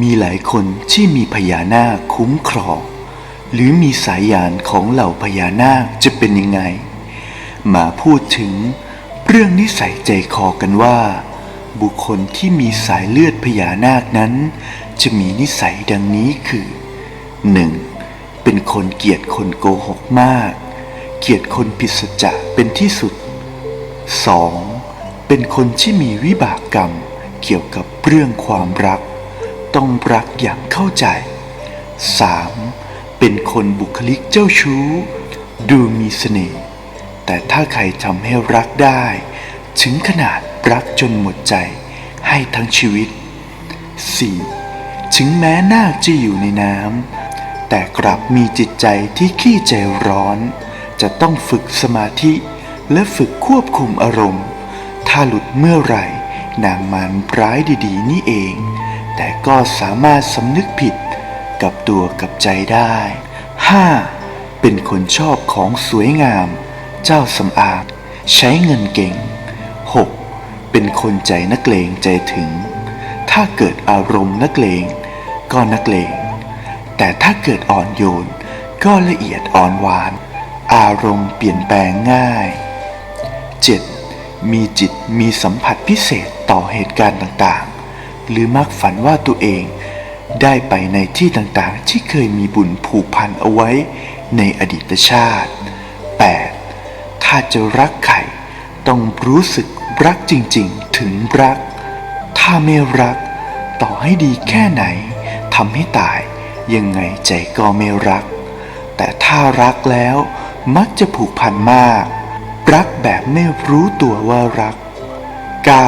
มีหลายคนที่มีพญานาคคุ้มครอง หรือมีสายยานของเหล่าพญานาคจะเป็นยังไง มาพูดถึงเรื่องนิสัยใจคอกันว่า บุคคลที่มีสายเลือดพญานาคนั้น จะมีนิสัยดังนี้คือ 1. เป็นคนเกลียดคนโกหกมาก เกลียดคนผิดสัจจะเป็นที่สุด 2. เป็นคนที่มีวิบากกรรมเกี่ยวกับเรื่องความรัก ต้องรักอย่างเข้าใจ 3. เป็นคนบุคลิกเจ้าชู้ ดูมีเสน่ห์ แต่ถ้าใครทำให้รักได้ ถึงขนาดรักจนหมดใจ ให้ทั้งชีวิต 4. ถึงแม้นาจะอยู่ในน้ำแต่กลับมีจิตใจที่ขี้ใจร้อน จะต้องฝึกสมาธิและฝึกควบคุมอารมณ์ ถ้าหลุดเมื่อไหร่ นางมารร้ายดีๆ นี่เอง แต่ก็สามารถสำนึกผิดกับตัวกับใจได้ 5. เป็นคนชอบของสวยงาม เจ้าสำอางใช้เงินเก่ง 6. เป็นคนใจนักเลงใจถึง ถ้าเกิดอารมณ์นักเลง ก็นักเลง แต่ถ้าเกิดอ่อนโยน ก็ละเอียดอ่อนหวาน อารมณ์เปลี่ยนแปลงง่าย 7. มีจิตมีสัมผัสพิเศษต่อเหตุการณ์ต่างๆ หรือมักฝันว่าตัวเอง ได้ไปในที่ต่างๆ ที่เคยมีบุญผูกพันเอาไว้ในอดีตชาติ 8. ถ้าจะรักใครต้องรู้สึกรักจริงๆ ถึงรัก ถ้าไม่รัก ต่อให้ดีแค่ไหนทำให้ตายยังไงใจก็ไม่รัก แต่ถ้ารักแล้วมักจะผูกพันมาก รักแบบไม่รู้ตัวว่ารัก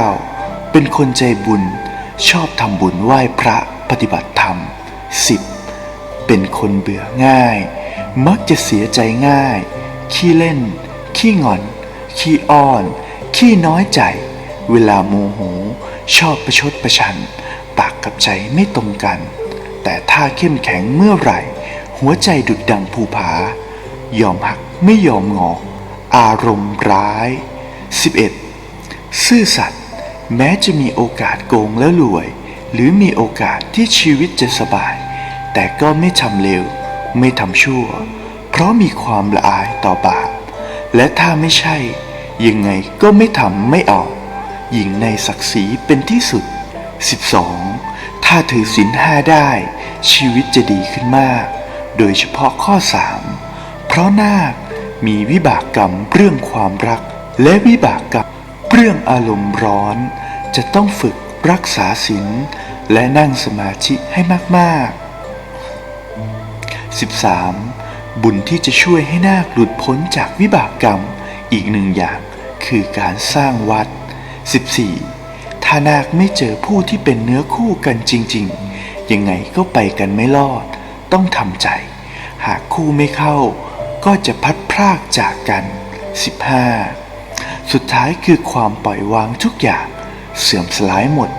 9. เป็นคนใจบุญ ชอบทำบุญไหว้พระปฏิบัติธรรม 10. เป็นคนเบื่อง่าย มักจะเสียใจง่าย ขี้เล่น ขี้งอน ขี้อ้อน ขี้น้อยใจ เวลาโมโห ชอบประชดประชัน ปากกับใจไม่ตรงกัน แต่ถ้าเข้มแข็งเมื่อไหร่ หัวใจดุดดังภูผา ยอมหักไม่ยอมงอ อารมณ์ร้าย 11. ซื่อสัตย์ แม้จะมีโอกาสโกงแล้วรวย หรือมีโอกาสที่ชีวิตจะสบาย แต่ก็ไม่ทำเลวไม่ทำชั่ว เพราะมีความละอายต่อบาปและถ้าไม่ใช่ ยังไงก็ไม่ทำไม่ออก หญิงในศักดิ์ศรีเป็นที่สุด 12. ถ้าถือศีลห้าได้ ชีวิตจะดีขึ้นมาก โดยเฉพาะข้อ 3 เพราะนาคมีวิบากกรรมเรื่องความรักและวิบากกรรม เรื่องอารมณ์ร้อนจะต้องฝึกรักษาศีลและนั่งสมาธิให้มากๆ 13. บุญที่จะช่วยให้นาคหลุดพ้นจากวิบากกรรมอีกหนึ่งอย่างคือการสร้างวัด 14. ถ้านาคไม่เจอผู้ที่เป็นเนื้อคู่กันจริง ๆ ยังไงก็ไปกันไม่รอด ต้องทำใจ หากคู่ไม่เข้า ก็จะพัดพรากจากกัน 15. สุดท้ายคือความปล่อยวางทุกอย่าง เสื่อมสลายหมด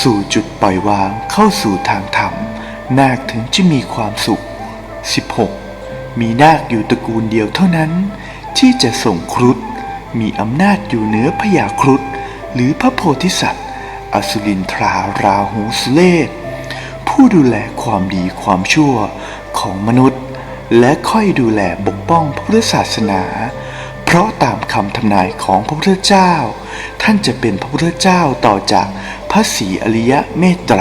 สู่จุดปล่อยวางเข้าสู่ทางธรรม นาคถึงจะมีความสุข 16. มีนาคอยู่ตระกูลเดียวเท่านั้น ที่จะส่งครุฑมีอำนาจอยู่เหนือพญาครุฑหรือพระโพธิสัตว์ อสุรินทราราหูสุเลศผู้ดูแลความดีความชั่วของมนุษย์ และค่อยดูแลปกป้องพระพุทธศาสนา ราะตามคำทำนายของพระพุทธเจ้า ท่านจะเป็นพระพุทธเจ้าต่อจากพระศรีอริยะเมตไตร